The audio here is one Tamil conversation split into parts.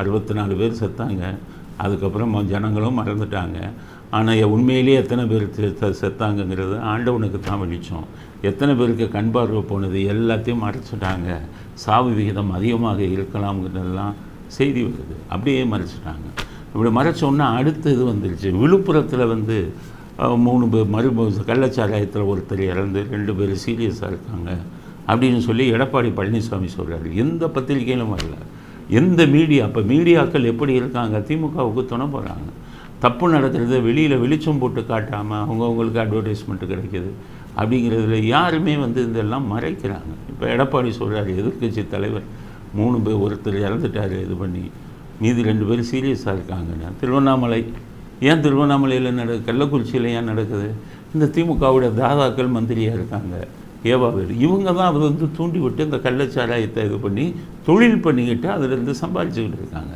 அறுபத்தி நாலு பேர் செத்தாங்க. அதுக்கப்புறம் ஜனங்களும் மறந்துட்டாங்க. ஆனால் உண்மையிலேயே எத்தனை பேர் செத்தாங்கங்கிறது ஆண்டவனுக்கு தான் வெளிச்சம். எத்தனை பேருக்கு கண் பார்வை போனது எல்லாத்தையும் மறைச்சிட்டாங்க. சாவு விகிதம் அதிகமாக இருக்கலாம்ங்கிறதெல்லாம் செய்தி வருது அப்படியே மறைச்சிட்டாங்க. இப்படி மறைச்சோன்னா அடுத்த இது வந்துருச்சு. விழுப்புரத்தில் வந்து மூணு பேர் மறு கள்ளச்சாராயத்தில் ஒருத்தர் இறந்து ரெண்டு பேர் சீரியஸாக இருக்காங்க. அப்படின்னு சொல்லி எடப்பாடி பழனிசாமி சொல்கிறாரு எந்த பத்திரிகையிலும் வரல. எந்த மீடியா அப்போ மீடியாக்கள் எப்படி இருக்காங்க? திமுகவுக்கு துணை போகிறாங்க தப்பு நடக்கிறத வெளியில் வெளிச்சம் போட்டு காட்டாமல் அவங்கவுங்களுக்கு அட்வர்டைஸ்மெண்ட் கிடைக்கிது. அப்படிங்கிறதுல யாருமே வந்து இதெல்லாம் மறைக்கிறாங்க. இப்போ எடப்பாடி சொல்கிறார் எதிர்க்கட்சி தலைவர் மூணு பேர் ஒருத்தர் இறந்துட்டார் இது பண்ணி. மீதி ரெண்டு பேர் சீரியஸாக இருக்காங்கன்னா திருவண்ணாமலை ஏன் திருவண்ணாமலையில் நட கள்ளக்குறிச்சியில் ஏன் நடக்குது? இந்த திமுகவோட தாதாக்கள் மந்திரியாக இருக்காங்க. ஏவா இவங்க தான் அதை வந்து தூண்டிவிட்டு இந்த கள்ளச்சாராயத்தை இது பண்ணி தொழில் பண்ணிக்கிட்டு அதிலிருந்து சம்பாதிச்சுக்கிட்டு இருக்காங்க.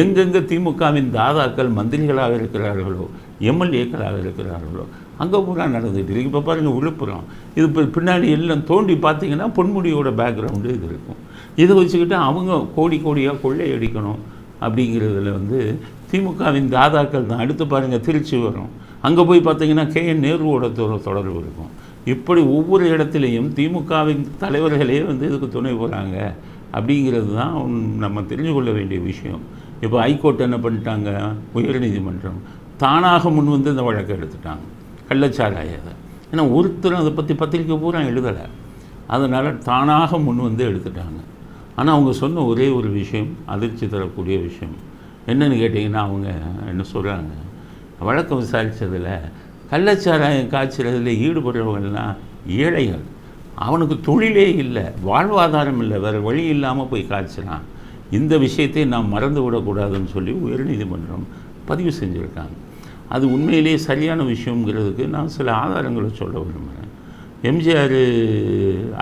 எங்கெங்கே திமுகவின் தாதாக்கள் மந்திரிகளாக இருக்கிறார்களோ எம்எல்ஏக்களாக இருக்கிறார்களோ அங்கே பூரா நடந்துகிட்டு இருக்கு. இப்போ பாருங்கள் விழுப்புரம். இது இப்போ பின்னாடி எல்லாம் தோண்டி பார்த்தீங்கன்னா பொன்முடியோட பேக்ரவுண்டு இது இருக்கும். இதை வச்சுக்கிட்டு அவங்க கோடி கோடியாக கொள்ளையடிக்கணும் அப்படிங்கிறதுல வந்து திமுகவின் தாதாக்கள் தான். அடுத்து பாருங்கள் திருச்சி வரும். அங்கே போய் பார்த்தீங்கன்னா கே என் நேருவோட தொடர்பு இருக்கும். இப்படி ஒவ்வொரு இடத்துலையும் திமுகவின் தலைவர்களே வந்து இதுக்கு துணை போகிறாங்க அப்படிங்கிறது தான் நம்ம தெரிஞ்சு கொள்ள வேண்டிய விஷயம். இப்போ ஹைகோர்ட் என்ன பண்ணிட்டாங்க? உயர்நீதிமன்றம். தானாக முன் வந்து இந்த வழக்கை எடுத்துட்டாங்க. கள்ளச்சாராயதை ஏன்னா ஒருத்தரும் அதை பற்றி பத்திரிக்கை பூரா எழுதலை. அதனால் தானாக முன் வந்து எடுத்துட்டாங்க. ஆனால் அவங்க சொன்ன ஒரே ஒரு விஷயம் அதிர்ச்சி தரக்கூடிய விஷயம். என்னன்னு கேட்டிங்கன்னா அவங்க என்ன சொல்கிறாங்க வழக்கம் விசாரித்ததில் கள்ளச்சாராயம் காய்ச்சறதுல ஈடுபடுறவங்கள்லாம் ஏழைகள். அவனுக்கு தொழிலே இல்லை வாழ்வாதாரம் இல்லை வேறு வழி இல்லாமல் போய் காய்ச்சலாம். இந்த விஷயத்தை நாம் மறந்து விடக்கூடாதுன்னு சொல்லி உயர்நீதிமன்றம் பதிவு செஞ்சுருக்காங்க. அது உண்மையிலேயே சரியான விஷயங்கிறதுக்கு நான் சில ஆதாரங்களை சொல்ல விரும்புகிறேன். எம்ஜிஆர்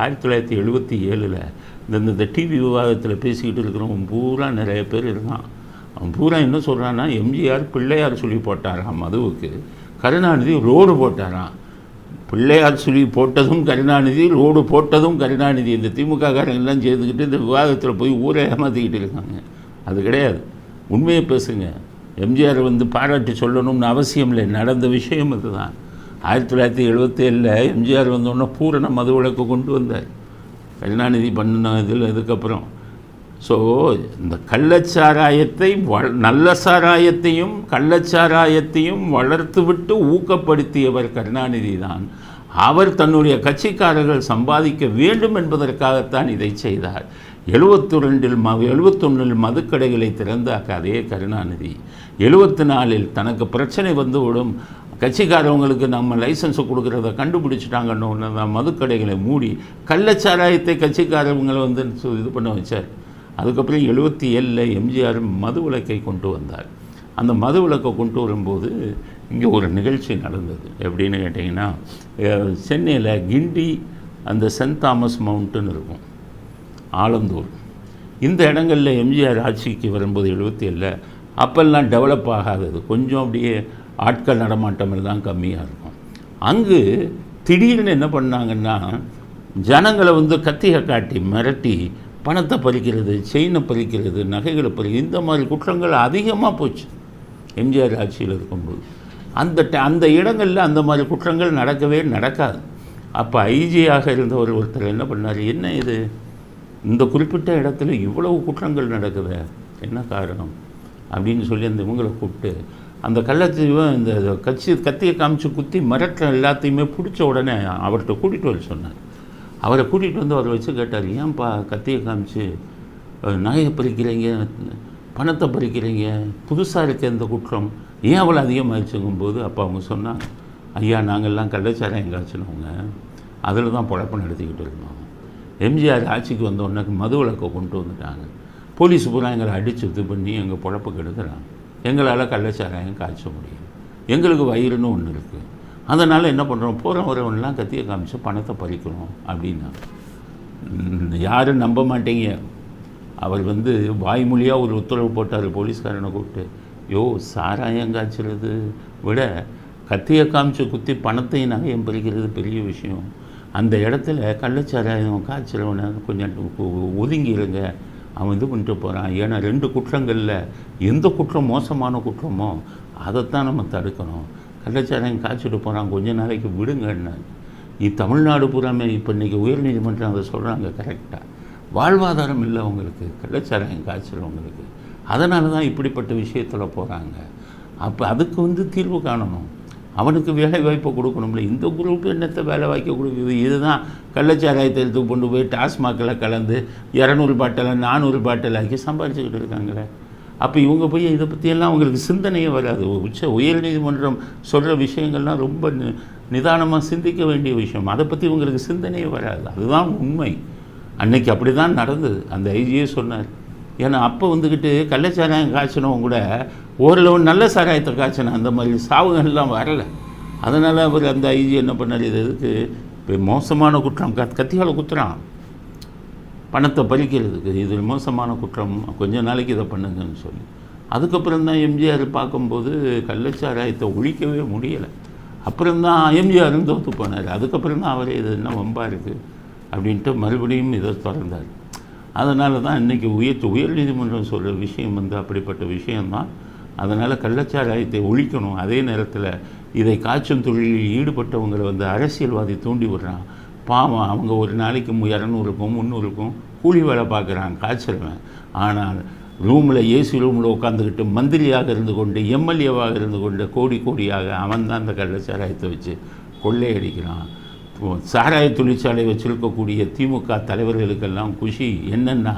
ஆயிரத்தி தொள்ளாயிரத்தி எழுபத்தி ஏழில் இந்த இந்த டிவி விவாதத்தில் பேசிக்கிட்டு இருக்கிறவன் பூரா நிறைய பேர் இருக்கான். அவன் பூரா என்ன சொல்கிறான்னா எம்ஜிஆர் பிள்ளையார் சொல்லி போட்டாராம் மதுவுக்கு. கருணாநிதி ரோடு போட்டாராம். பிள்ளையார் சொல்லி போட்டதும் கருணாநிதி ரோடு போட்டதும் கருணாநிதி. இந்த திமுக காரங்கெல்லாம் சேர்ந்துக்கிட்டு இந்த விவாதத்தில் போய் ஊரை ஏமாற்றிக்கிட்டு இருக்காங்க. அது கிடையாது. உண்மையை பேசுங்க. எம்ஜிஆர் வந்து பாராட்டி சொல்லணும்னு அவசியம் இல்லை. நடந்த விஷயம் அதுதான். ஆயிரத்தி தொள்ளாயிரத்தி எழுபத்தேழில் எம்ஜிஆர் வந்தோடனே பூரண மது விளக்கு கொண்டு வந்தார். கருணாநிதி பண்ணின இதில் இதுக்கப்புறம் ஸோ இந்த கள்ளச்சாராயத்தை வ நல்ல சாராயத்தையும் கள்ளச்சாராயத்தையும் வளர்த்துவிட்டு ஊக்கப்படுத்தியவர் கருணாநிதி தான். அவர் தன்னுடைய கட்சிக்காரர்கள் சம்பாதிக்க வேண்டும் என்பதற்காகத்தான் இதை செய்தார். எழுபத்தி ரெண்டில் ம எழுபத்தொன்னில் மதுக்கடைகளை திறந்த அதே கருணாநிதி. எழுபத்தி நாலில் தனக்கு பிரச்சனை வந்துவிடும் கட்சிக்காரவங்களுக்கு நம்ம லைசன்ஸ் கொடுக்குறத கண்டுபிடிச்சிட்டாங்கன்னு ஒன்று தான் மதுக்கடைகளை மூடி கள்ளச்சாராயத்தை கட்சிக்காரவங்களை வந்து இது பண்ண வச்சார். அதுக்கப்புறம் எழுபத்தி ஏழில் எம்ஜிஆர் மது விளக்கை கொண்டு வந்தார். அந்த மது விளக்கை கொண்டு வரும்போது இங்கே ஒரு நிகழ்ச்சி நடந்தது. எப்படின்னு கேட்டிங்கன்னா சென்னையில் கிண்டி அந்த சென்ட் தாமஸ் மவுண்ட்டுன்னு இருக்கும் ஆலந்தூர். இந்த இடங்களில் எம்ஜிஆர் ஆட்சிக்கு வரும்போது எழுபத்தி ஏழில் அப்பெல்லாம் டெவலப் ஆகாதது. கொஞ்சம் அப்படியே ஆட்கள் நடமாட்டம் எல்லாம் கம்மியாக இருக்கும். அங்கு திடீர்னு என்ன பண்ணாங்கன்னா ஜனங்களை வந்து கத்திகை காட்டி மிரட்டி பணத்தை பறிக்கிறது செயினை பறிக்கிறது நகைகளை பறிக்கிறது இந்த மாதிரி குற்றங்கள் அதிகமாக போச்சு. எம்ஜிஆர் ஆட்சியில் இருக்கும்போது. அந்த அந்த இடங்களில் அந்த மாதிரி குற்றங்கள் நடக்கவே நடக்காது. அப்போ ஐஜியாக இருந்த ஒரு ஒருத்தர் என்ன பண்ணார்? என்ன இது? இந்த குறிப்பிட்ட இடத்துல இவ்வளவு குற்றங்கள் நடக்குது என்ன காரணம்? அப்படின்னு சொல்லி அந்த இவங்களை கூப்பிட்டு அந்த கள்ளத்தீவன் இந்த கட்சி கத்தியை காமிச்சு குத்தி மிரட்டுற எல்லாத்தையுமே பிடிச்ச உடனே அவர்கிட்ட கூட்டிகிட்டு வர சொன்னார். அவரை கூட்டிகிட்டு வந்து அவரை வச்சு கேட்டார் ஏன்ப்பா கத்தியை காமிச்சு? நகையை பறிக்கிறீங்க? பணத்தை பறிக்கிறீங்க? புதுசாக இருக்க இந்த குற்றம் ஏன் அவ்வளோ அதிகமாகிடுச்சுங்கும்போது அப்போ அவங்க சொன்னால் ஐயா நாங்கள்லாம் கள்ளச்சாரம் காய்ச்சினவங்க. அதில் தான் பொழப்பு நடத்திக்கிட்டு இருந்தோம் எம்ஜிஆர் ஆட்சிக்கு வந்த உடனே மது விளக்கை கொண்டு வந்துட்டாங்க. போலீஸ் பூரா எங்களை அடித்து இது பண்ணி எங்கள் பொழப்பு கெடுக்கிறாங்க எங்களால் கள்ளச்சாராயம் காய்ச்ச முடியும் எங்களுக்கு வயிறுன்னு ஒன்று இருக்குது அதனால் என்ன பண்ணுறோம் போகிற வரவன்லாம் கத்தியை காமிச்சு பணத்தை பறிக்கணும் அப்படின்னா யாரும் நம்ப மாட்டீங்க. அவர் வந்து வாய்மொழியாக ஒரு உத்தரவு போட்டார் போலீஸ்காரனை கூப்பிட்டு. யோ சாராயம் காய்ச்சறது விட கத்தியை காமிச்சு குத்தி பணத்தையும் நகையும் பறிக்கிறது பெரிய விஷயம். அந்த இடத்துல கள்ளச்சாராயம் காய்ச்சறவனை கொஞ்சம் ஒ- அவன் இது பண்ணிட்டு போகிறான் ஏன்னா ரெண்டு குற்றங்களில் எந்த குற்றம் மோசமான குற்றமோ அதைத்தான் நம்ம தடுக்கணும். கள்ளச்சாராயம் காய்ச்சிட்டு போகிறான் கொஞ்ச நாளைக்கு விடுங்கன்னு நீ தமிழ்நாடு பூராமே இப்போ இன்றைக்கி உயர்நீதிமன்றம் அதை சொல்கிறாங்க கரெக்டாக வாழ்வாதாரம் இல்லை அவங்களுக்கு. கள்ளச்சாராயம் காய்ச்சறவங்களுக்கு. அதனால தான் இப்படிப்பட்ட விஷயத்தில் போகிறாங்க அப்போ அதுக்கு வந்து தீர்வு காணணும். அவனுக்கு வேலை வாய்ப்பை கொடுக்கணும்ல. இந்த குரூப் என்னத்தை வேலை வாய்க்க கொடுக்குது? இதுதான் கள்ளச்சாராயத்தை எடுத்து கொண்டு போய் டாஸ்மாகில் கலந்து இரநூறு பாட்டில் நானூறு பாட்டில் ஆக்கி சம்பாரிச்சுக்கிட்டு இருக்காங்களே. அப்போ இவங்க போய் இதை பற்றியெல்லாம் அவங்களுக்கு சிந்தனையே வராது. உச்ச உயர்நீதிமன்றம் சொல்கிற விஷயங்கள்லாம் ரொம்ப நி நிதானமாக சிந்திக்க வேண்டிய விஷயம். அதை பற்றி இவங்களுக்கு சிந்தனையே வராது. அதுதான் உண்மை. அன்னைக்கு அப்படி தான் நடந்தது. அந்த ஐஜியே சொன்னார். ஏன்னா அப்போ வந்துக்கிட்டு கள்ளச்சாராயம் காய்ச்சினவங்க கூட ஓரளவு நல்ல சாராயத்தை காய்ச்சின அந்த மாதிரி சாவுகள்லாம் வரலை. அதனால் அவர் அந்த ஐஜி என்ன பண்ணார் இது எதுக்கு? இப்போ மோசமான குற்றம். கத் கத்தியால் குத்துறான். பணத்தை பறிக்கிறதுக்கு இது மோசமான குற்றம். கொஞ்ச நாளைக்கு இதை பண்ணுங்கன்னு சொல்லி. அதுக்கப்புறம் தான் எம்ஜிஆர் பார்க்கும்போது கள்ளச்சாராயத்தை ஒழிக்கவே முடியலை. அப்புறம் தான் எம்ஜிஆரும் தோற்று போனார். அதுக்கப்புறம் தான் அவரே இது என்ன வம்பா இருக்குது அப்படின்ட்டு மறுபடியும் இதை திறந்தார். அதனால தான் இன்றைக்கி உயர் உயர்நீதிமன்றம் சொல்கிற விஷயம் வந்து அப்படிப்பட்ட விஷயம்தான். அதனால் கள்ளச்சாராயத்தை ஒழிக்கணும். அதே நேரத்தில் இதை காய்ச்சும் தொழிலில் ஈடுபட்டவங்களை வந்து அரசியல்வாதி தூண்டி விடுறான். பாவம் அவங்க ஒரு நாளைக்கு இரநூறுக்கும் முந்நூறுக்கும் கூலி வேலை பார்க்குறான் காய்ச்சிருவேன். ஆனால் ரூமில் ஏசி ரூமில் உட்காந்துக்கிட்டு மந்திரியாக இருந்து கொண்டு எம்எல்ஏவாக இருந்து கொண்டு கோடி கோடியாக அவன் தான் அந்த கள்ளச்சாராயத்தை வச்சு கொள்ளையடிக்கிறான் சாராய தொழிற்சாலை வச்சுருக்கக்கூடிய திமுக தலைவர்களுக்கெல்லாம் குஷி. என்னென்னா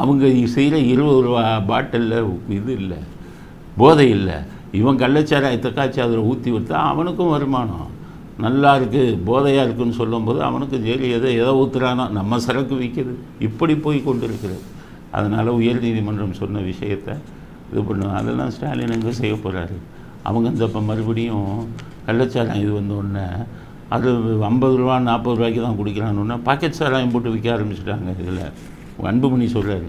அவங்க செய்கிற இருபது ரூபா பாட்டிலில் இது இல்லை போதை இல்லை. இவன் கள்ளச்சாராயத்தை காய்ச்சி அதில் ஊற்றி விட்டா அவனுக்கும் வருமானம். நல்லா இருக்குது போதையாக இருக்குன்னு சொல்லும்போது அவனுக்கு ஜெயிலி எதை எதை ஊற்றுறானோ நம்ம சரக்கு விற்கிது. இப்படி போய் கொண்டு இருக்கிறது அதனால் உயர்நீதிமன்றம் சொன்ன விஷயத்தை இது பண்ணுவோம் அதெல்லாம் ஸ்டாலின் எங்கே செய்ய போகிறாரு அவங்க இந்த இப்போ மறுபடியும் கள்ளச்சாராயம் இது வந்தோடனே அது ஐம்பது ரூபா நாற்பது ரூபாய்க்கு தான் குடிக்கிறான்னு பாக்கெட் சாராயம் போட்டு விற்க ஆரம்பிச்சிட்டாங்க இதில். அன்புமணி சொல்கிறாரு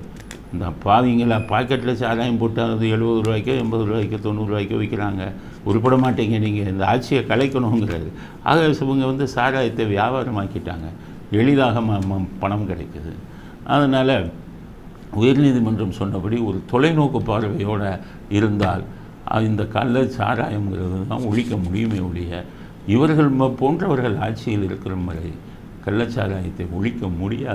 இந்த பாவிங்களா பாக்கெட்டில் சாராயம் போட்டு அது எழுபது ரூபாய்க்கோ எண்பது ரூபாய்க்கோ தொண்ணூறுரூவாய்க்கோ விற்கிறாங்க உருப்பட மாட்டீங்க நீங்கள் இந்த ஆட்சியை கலைக்கணுங்கிறது. ஆக இவங்க வந்து சாராயத்தை வியாபாரமாக்கிட்டாங்க. எளிதாக ம பணம் கிடைக்குது. அதனால் உயர்நீதிமன்றம் சொன்னபடி ஒரு தொலைநோக்கு பார்வையோடு இருந்தால் இந்த கள்ள சாராயங்கிறது தான் ஒழிக்க முடியுமே ஒழிய இவர்கள் ம- போன்றவர்கள் ஆட்சியில் இருக்கிற வரை கள்ளச்சாராயத்தை ஒழிக்க முடியாது.